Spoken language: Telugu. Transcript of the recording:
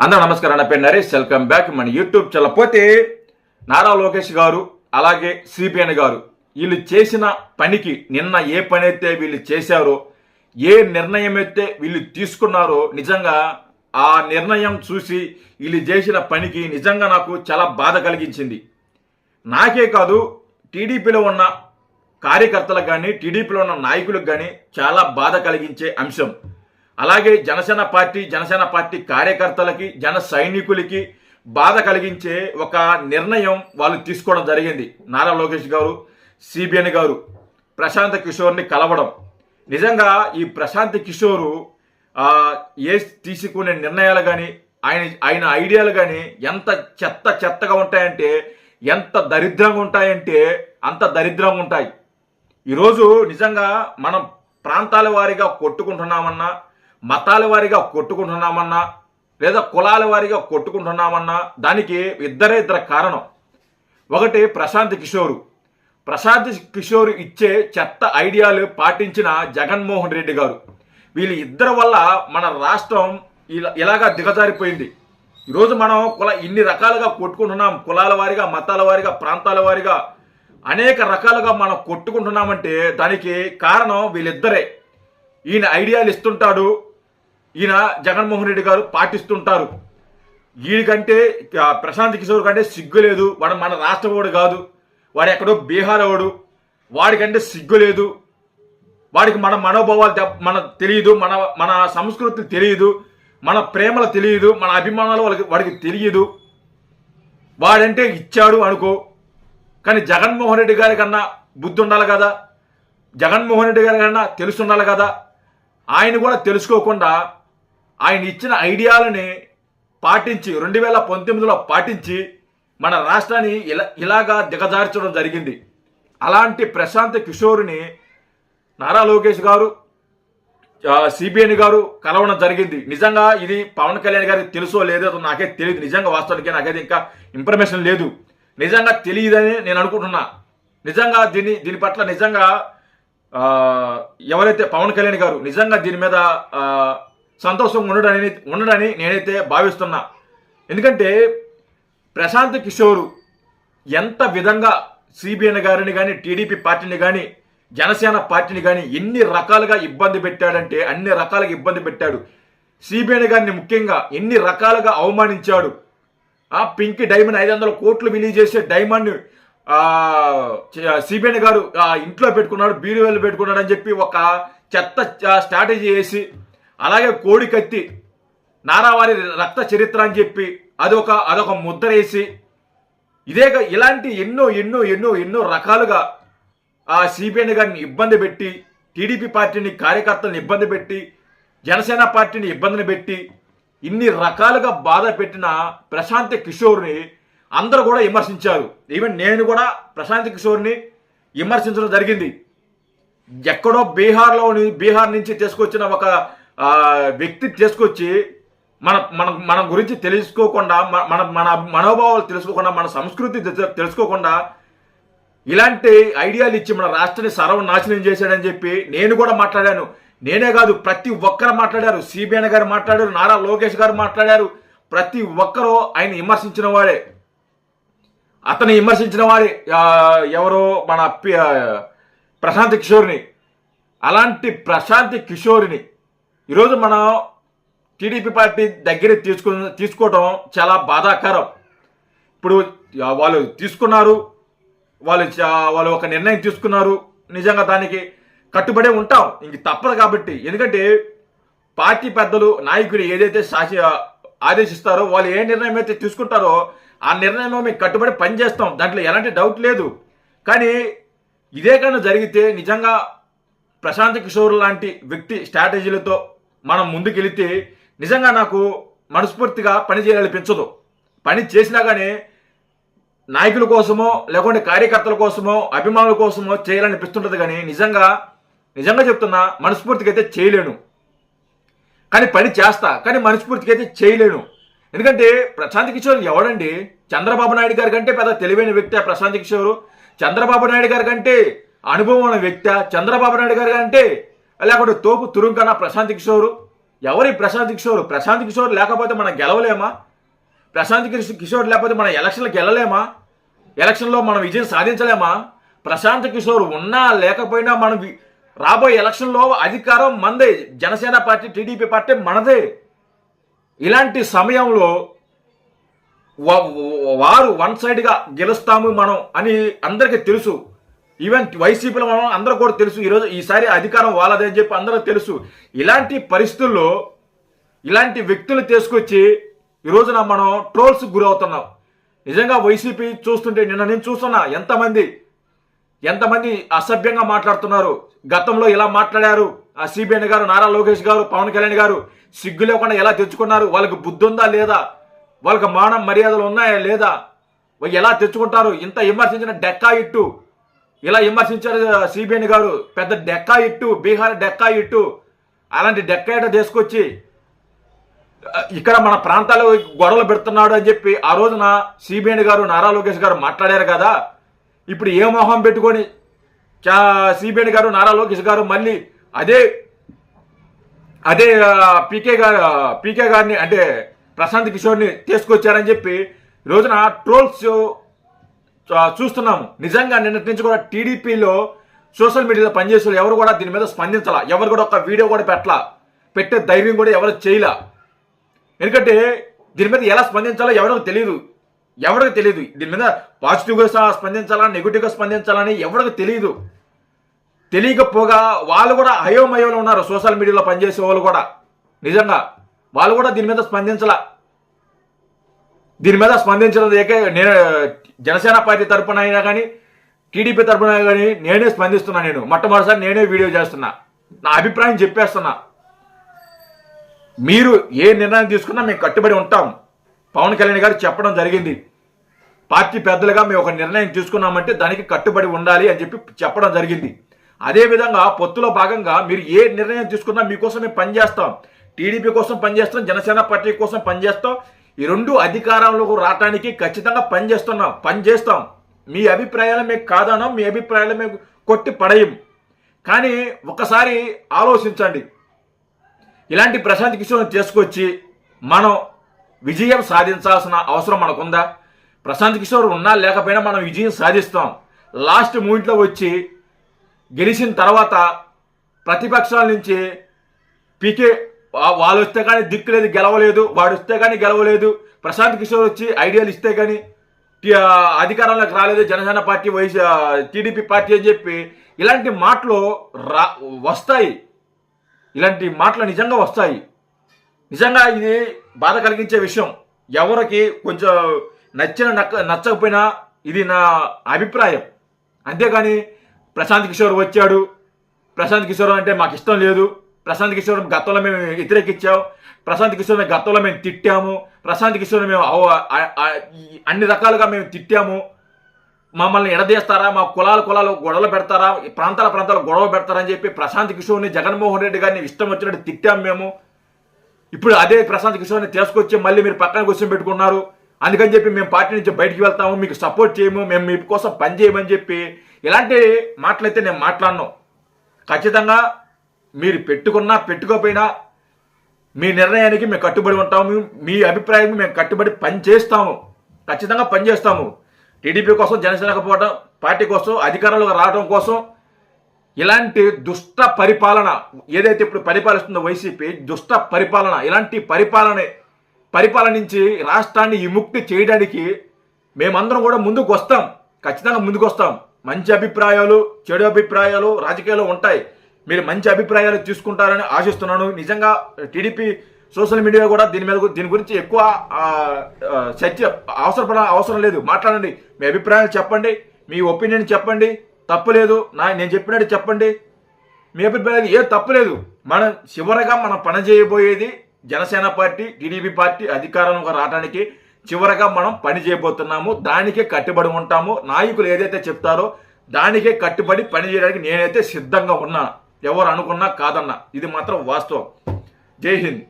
అందరూ నమస్కారం. నా పేరు నరేష్. వెల్కమ్ బ్యాక్ మన యూట్యూబ్ చల్లపోతే నారా లోకేష్ గారు అలాగే సిపిఎన్ గారు వీళ్ళు చేసిన పనికి నిన్న ఏ పని అయితే వీళ్ళు చేశారో ఏ నిర్ణయం అయితే వీళ్ళు తీసుకున్నారో నిజంగా ఆ నిర్ణయం చూసి వీళ్ళు చేసిన పనికి నిజంగా నాకు చాలా బాధ కలిగించింది. నాకే కాదు టీడీపీలో ఉన్న కార్యకర్తలకు కానీ టీడీపీలో ఉన్న నాయకులకు కానీ చాలా బాధ కలిగించే అంశం. అలాగే జనసేన పార్టీ జనసేన పార్టీ కార్యకర్తలకి జన సైనికులకి బాధ కలిగించే ఒక నిర్ణయం వాళ్ళు తీసుకోవడం జరిగింది. నారా లోకేష్ గారు సిబిఎన్ గారు ప్రశాంత్ కిషోర్ని కలవడం. నిజంగా ఈ ప్రశాంత్ కిషోరు ఏ తీసుకునే నిర్ణయాలు కానీ ఆయన ఆయన ఐడియాలు కానీ ఎంత చెత్త చెత్తగా ఉంటాయంటే ఎంత దరిద్రంగా ఉంటాయంటే అంత దరిద్రంగా ఉంటాయి. ఈరోజు నిజంగా మనం ప్రాంతాల వారీగా కొట్టుకుంటున్నామన్నా మతాల వారిగా కొట్టుకుంటున్నామన్నా లేదా కులాల వారిగా కొట్టుకుంటున్నామన్నా దానికి ఇద్దరే ఇద్దరు కారణం. ఒకటి ప్రశాంత్ కిషోరు. ప్రశాంత్ కిషోర్ ఇచ్చే చెత్త ఐడియాలు పాటించిన జగన్మోహన్ రెడ్డి గారు. వీళ్ళ ఇద్దరి వల్ల మన రాష్ట్రం ఇలా ఇలాగా దిగజారిపోయింది. ఈరోజు మనం కుల ఇన్ని రకాలుగా కొట్టుకుంటున్నాం. కులాల వారిగా మతాల వారిగా ప్రాంతాల వారిగా అనేక రకాలుగా మనం కొట్టుకుంటున్నామంటే దానికి కారణం వీళ్ళిద్దరే. ఈయన ఐడియాలు ఇస్తుంటాడు ఈయన జగన్మోహన్ రెడ్డి గారు పాటిస్తుంటారు. వీడికంటే ప్రశాంత్ కిషోర్ కంటే సిగ్గు లేదు. వాడు మన రాష్ట్రవాడు కాదు. వాడు ఎక్కడో బీహార్ వాడు. వాడికంటే సిగ్గు లేదు. వాడికి మన మనోభావాలు మన తెలియదు. మన మన సంస్కృతి తెలియదు. మన ప్రేమలు తెలియదు. మన అభిమానాలు వాళ్ళకి వాడికి తెలియదు. వాడంటే ఇచ్చాడు అనుకో. కానీ జగన్మోహన్ రెడ్డి గారి కన్నా బుద్ధి ఉండాలి కదా. జగన్మోహన్ రెడ్డి గారి కన్నా తెలుసుండాలి కదా. ఆయన కూడా తెలుసుకోకుండా ఆయన ఇచ్చిన ఐడియాలని పాటించి రెండు వేల పంతొమ్మిదిలో పాటించి మన రాష్ట్రాన్ని ఇలా ఇలాగా దిగజార్చడం జరిగింది. అలాంటి ప్రశాంత్ కిషోర్ని నారా లోకేష్ గారు సిబిఐని గారు కలవడం జరిగింది. నిజంగా ఇది పవన్ కళ్యాణ్ గారికి తెలుసో లేదో నాకే తెలియదు. నిజంగా వాస్తవానికి నాకైతే ఇంకా ఇన్ఫర్మేషన్ లేదు. నిజంగా తెలియదని నేను అనుకుంటున్నా. నిజంగా దీని దీని పట్ల నిజంగా ఎవరైతే పవన్ కళ్యాణ్ గారు నిజంగా దీని మీద సంతోషంగా సంతోషం ఉండడని ఉండడని నేనైతే భావిస్తున్నా. ఎందుకంటే ప్రశాంత్ కిషోరు ఎంత విధంగా సిబిఎన్ గారిని కానీ టీడీపీ పార్టీని కానీ జనసేన పార్టీని కానీ ఎన్ని రకాలుగా ఇబ్బంది పెట్టాడంటే అన్ని రకాలుగా ఇబ్బంది పెట్టాడు. సిబిఎన్ గారిని ముఖ్యంగా ఎన్ని రకాలుగా అవమానించాడు. ఆ పింక్ డైమండ్ ఐదు వందల కోట్లు విలీజ్ చేసే డైమండ్ సిబిఎన్ గారు ఆ, ఇంట్లో పెట్టుకున్నాడు బీరువేలు పెట్టుకున్నాడు అని చెప్పి ఒక చెత్త స్ట్రాటజీ వేసి అలాగే కోడి కత్తి నారావారి రక్త చరిత్ర అని చెప్పి అదొక అదొక ముద్దరేసి ఇదే ఇలాంటి ఎన్నో ఎన్నో ఎన్నో ఎన్నో రకాలుగా ఆ సిబిఎన్ గారిని ఇబ్బంది పెట్టి టీడీపీ పార్టీని కార్యకర్తలను ఇబ్బంది పెట్టి జనసేన పార్టీని ఇబ్బందిని పెట్టి ఇన్ని రకాలుగా బాధ పెట్టిన ప్రశాంత్ కిషోర్ని అందరూ కూడా విమర్శించారు. ఈవెన్ నేను కూడా ప్రశాంత్ కిషోర్ని విమర్శించడం జరిగింది. ఎక్కడో బీహార్లో బీహార్ నుంచి తీసుకొచ్చిన ఒక వ్యక్తి తీసుకొచ్చి మన మన మన గురించి తెలుసుకోకుండా మన మన మన మనోభావాలు తెలుసుకోకుండా మన సంస్కృతి తెలుసుకోకుండా ఇలాంటి ఐడియాలు ఇచ్చి మన రాష్ట్రాన్ని సర్వనాశనం చేశాడని చెప్పి నేను కూడా మాట్లాడాను. నేనే కాదు ప్రతి ఒక్కరు మాట్లాడారు. సిబిఎన్ గారు మాట్లాడారు నారా లోకేష్ గారు మాట్లాడారు. ప్రతి ఒక్కరూ ఆయన విమర్శించిన వాడే. అతను విమర్శించిన వాడే ఎవరో మన పి- ప్రశాంత్ కిషోర్ని. అలాంటి ప్రశాంత్ కిషోర్ని ఈరోజు మనం టీడీపీ పార్టీ దగ్గర తీసుకు తీసుకోవడం చాలా బాధాకరం. ఇప్పుడు వాళ్ళు తీసుకున్నారు వాళ్ళు చా- వాళ్ళు ఒక నిర్ణయం తీసుకున్నారు నిజంగా దానికి కట్టుబడే ఉంటాం. ఇంక తప్పదు కాబట్టి. ఎందుకంటే పార్టీ పెద్దలు నాయకులు ఏదైతే శాసి ఆదేశిస్తారో వాళ్ళు ఏ నిర్ణయం అయితే తీసుకుంటారో ఆ నిర్ణయంలో మేము కట్టుబడి పనిచేస్తాం. దాంట్లో ఎలాంటి డౌట్ లేదు. కానీ ఇదే కన్నా జరిగితే నిజంగా ప్రశాంత్ కిషోర్ లాంటి వ్యక్తి స్ట్రాటజీలతో మనం ముందుకెళితే నిజంగా నాకు మనస్ఫూర్తిగా పని చేయాలనిపించదు పని చేసినా కానీ నాయకుల కోసమో లేకుంటే కార్యకర్తల కోసమో అభిమానుల కోసమో చేయాలనిపిస్తుంటుంది కానీ నిజంగా నిజంగా చెప్తున్నా మనస్ఫూర్తిగా అయితే చేయలేను. కానీ పని చేస్తా కానీ మనస్ఫూర్తిగా అయితే చేయలేను. ఎందుకంటే ప్రశాంత్ కిషోర్ ఎవడండి? చంద్రబాబు నాయుడు గారి కంటే పెద్ద తెలివైన వ్యక్తి ప్రశాంత్ కిషోర్. చంద్రబాబు నాయుడు గారి కంటే అనుభవం ఉన్న వ్యక్తి చంద్రబాబు నాయుడు గారి కంటే లేకుంటే తోపు తురుంకన ప్రశాంత్ కిషోర్? ఎవరి ప్రశాంత్ కిషోర్? ప్రశాంత్ కిషోర్ లేకపోతే మనం గెలవలేమా? ప్రశాంత్ కిషోర్ లేకపోతే మనం ఎలక్షన్లకు వెళ్ళలేమా ఎలక్షన్లో మనం విజయం సాధించలేమా? ప్రశాంత్ కిషోర్ ఉన్నా లేకపోయినా మనం రాబోయే ఎలక్షన్లో అధికారం మనదే జనసేన పార్టీ టీడీపీ పార్టీ మనదే. ఇలాంటి సమయంలో వారు వన్ సైడ్గా గెలుస్తాము మనం అని అందరికీ తెలుసు. ఈవెన్ వైసీపీలో మనం అందరూ కూడా తెలుసు. ఈరోజు ఈసారి అధికారం వాళ్ళదే అని చెప్పి అందరూ తెలుసు. ఇలాంటి పరిస్థితుల్లో ఇలాంటి వ్యక్తులు తీసుకొచ్చి ఈ రోజున మనం ట్రోల్స్ గురవుతున్నాం. నిజంగా వైసీపీ చూస్తుంటే నిన్న నేను చూస్తున్నా ఎంతమంది ఎంతమంది అసభ్యంగా మాట్లాడుతున్నారు. గతంలో ఇలా మాట్లాడారు. ఆ సిబిఎన్ గారు నారా లోకేష్ గారు పవన్ కళ్యాణ్ గారు సిగ్గు లేకుండా ఎలా తెచ్చుకున్నారు? వాళ్ళకి బుద్ధి ఉందా లేదా? వాళ్ళకి మానం మర్యాదలు ఉన్నాయా లేదా? ఎలా తెచ్చుకుంటారు? ఇంత విమర్శించిన డెక్కా ఇట్టు ఇలా విమర్శించారు సిబిఎన్ గారు. పెద్ద డెక్కా ఇట్టు బీహార్ డెక్కా ఇట్టు అలాంటి డెక్కా ఇట్ట తీసుకొచ్చి ఇక్కడ మన ప్రాంతాల్లో గొడవలు పెడుతున్నాడు అని చెప్పి ఆ రోజున సిబిఎన్ గారు నారా లోకేష్ గారు మాట్లాడారు కదా. ఇప్పుడు ఏ మొహం పెట్టుకొని సిబిఎన్ గారు నారా లోకేష్ గారు మళ్ళీ అదే అదే పీకే గారు పీకే గారిని అంటే ప్రశాంత్ కిషోర్ని తీసుకొచ్చారని చెప్పి రోజున ట్రోల్స్ చూస్తున్నాము. నిజంగా నిన్నటి నుంచి కూడా టీడీపీలో సోషల్ మీడియాలో పనిచేసే వాళ్ళు ఎవరు కూడా దీని మీద స్పందించాల. ఎవరు కూడా ఒక వీడియో కూడా పెట్టలా. పెట్టే ధైర్యం కూడా ఎవరు చేయలా. ఎందుకంటే దీని మీద ఎలా స్పందించాలో ఎవరికి తెలియదు ఎవరికి తెలియదు దీని మీద పాజిటివ్గా స్పందించాలా నెగిటివ్గా స్పందించాలని ఎవరికి తెలియదు తెలియకపోగా వాళ్ళు కూడా అయోమయంలో ఉన్నారు సోషల్ మీడియాలో పనిచేసే వాళ్ళు కూడా. నిజంగా వాళ్ళు కూడా దీని మీద స్పందించాల. దీని మీద స్పందించడం ఏకే నేను జనసేన పార్టీ తరపున అయినా కానీ టీడీపీ తరపున కానీ నేనే స్పందిస్తున్నా నేను. మొట్టమొదటిసారి నేనే వీడియో చేస్తున్నా. నా అభిప్రాయం చెప్పేస్తున్నా. మీరు ఏ నిర్ణయం తీసుకున్నా మేము కట్టుబడి ఉంటాం. పవన్ కళ్యాణ్ గారు చెప్పడం జరిగింది. పార్టీ పెద్దలుగా మేము ఒక నిర్ణయం తీసుకున్నామంటే దానికి కట్టుబడి ఉండాలి అని చెప్పి చెప్పడం జరిగింది. అదేవిధంగా పొత్తులో భాగంగా మీరు ఏ నిర్ణయం తీసుకున్నా మీకోసం మేము పనిచేస్తాం టీడీపీ కోసం పనిచేస్తాం జనసేన పార్టీ కోసం పనిచేస్తాం ఈ రెండు అధికారంలోకి రావడానికి ఖచ్చితంగా పనిచేస్తున్నాం పనిచేస్తాం మీ అభిప్రాయాలు మేము కాదనం మీ అభిప్రాయాలు మేము కొట్టి పడయం. కానీ ఒకసారి ఆలోచించండి. ఇలాంటి ప్రశాంత్ కిషోర్ తీసుకొచ్చి మనం విజయం సాధించాల్సిన అవసరం మనకుందా? ప్రశాంత్ కిషోర్ ఉన్నా లేకపోయినా మనం విజయం సాధిస్తాం. లాస్ట్ మూమెంట్లో వచ్చి గెలిచిన తర్వాత ప్రతిపక్షాల నుంచి పీకే వాళ్ళు వస్తే కానీ దిక్కు లేదు గెలవలేదు వాడు వస్తే కానీ గెలవలేదు. ప్రశాంత్ కిషోర్ వచ్చి ఐడియాలు ఇస్తే కానీ అధికారంలోకి రాలేదు జనసేన పార్టీ వైస్ టీడీపీ పార్టీ అని చెప్పి ఇలాంటి మాటలు రా వస్తాయి. ఇలాంటి మాటలు నిజంగా వస్తాయి. నిజంగా ఇది బాధ కలిగించే విషయం. ఎవరికి కొంచెం నచ్చిన నక్క నచ్చకపోయినా ఇది నా అభిప్రాయం. అంతేగాని ప్రశాంత్ కిషోర్ వచ్చాడు. ప్రశాంత్ కిషోర్ అంటే మాకు ఇష్టం లేదు. ప్రశాంత్ కిషోర్ గతంలో మేము వ్యతిరేకించాం. ప్రశాంత్ కిషోర్ గతంలో మేము తిట్టాము. ప్రశాంత్ కిషోర్ మేము అన్ని రకాలుగా మేము తిట్టాము. మమ్మల్ని ఎడదీస్తారా? మా కులాలు కులాలు గొడవలు పెడతారా? ఈ ప్రాంతాల ప్రాంతాలు గొడవ పెడతారని చెప్పి ప్రశాంత్ కిషోర్ని జగన్మోహన్ రెడ్డి గారిని ఇష్టం వచ్చినట్టు తిట్టాము మేము. ఇప్పుడు అదే ప్రశాంత్ కిషోర్ని తీసుకొచ్చి మళ్ళీ మీరు పక్కన కూర్చొని పెట్టుకున్నారు. అందుకని చెప్పి మేము పార్టీ నుంచి బయటికి వెళ్తాము. మీకు సపోర్ట్ చేయము. మేము మీ కోసం పని చేయమని చెప్పి ఇలాంటి మాటలైతే నేను మాట్లాడను. ఖచ్చితంగా మీరు పెట్టుకున్నా పెట్టుకోపోయినా మీ నిర్ణయానికి మేము కట్టుబడి ఉంటాము మీ అభిప్రాయం మేము కట్టుబడి పనిచేస్తాము ఖచ్చితంగా పనిచేస్తాము. టీడీపీ కోసం జనసేనకు పోవడం పార్టీ కోసం అధికారంలోకి రావడం కోసం ఇలాంటి దుష్ట పరిపాలన ఏదైతే ఇప్పుడు పరిపాలిస్తుందో వైసీపీ దుష్ట పరిపాలన ఇలాంటి పరిపాలన పరిపాలనించి రాష్ట్రాన్ని విముక్తి చేయడానికి మేమందరం కూడా ముందుకు వస్తాం ఖచ్చితంగా ముందుకు వస్తాం మంచి అభిప్రాయాలు చెడు అభిప్రాయాలు రాజకీయాలు ఉంటాయి. మీరు మంచి అభిప్రాయాలు తీసుకుంటారని ఆశిస్తున్నాను. నిజంగా టీడీపీ సోషల్ మీడియా కూడా దీని మీద దీని గురించి ఎక్కువ చర్చ అవసరపడ అవసరం లేదు. మాట్లాడండి. మీ అభిప్రాయాలు చెప్పండి. మీ ఒపీనియన్ చెప్పండి. తప్పులేదు నా నేను చెప్పినట్టు చెప్పండి. మీ అభిప్రాయాలు ఏ తప్పులేదు మనం చివరగా మనం పని చేయబోయేది జనసేన పార్టీ టీడీపీ పార్టీ అధికారంలోకి రావడానికి చివరగా మనం పని చేయబోతున్నాము. దానికే కట్టుబడి ఉంటాము. నాయకులు ఏదైతే చెప్తారో దానికే కట్టుబడి పని చేయడానికి నేనైతే సిద్ధంగా ఉన్నాను ఎవరు అనుకున్నా కాదన్నా. ఇది మాత్రం వాస్తవం. జై హింద్.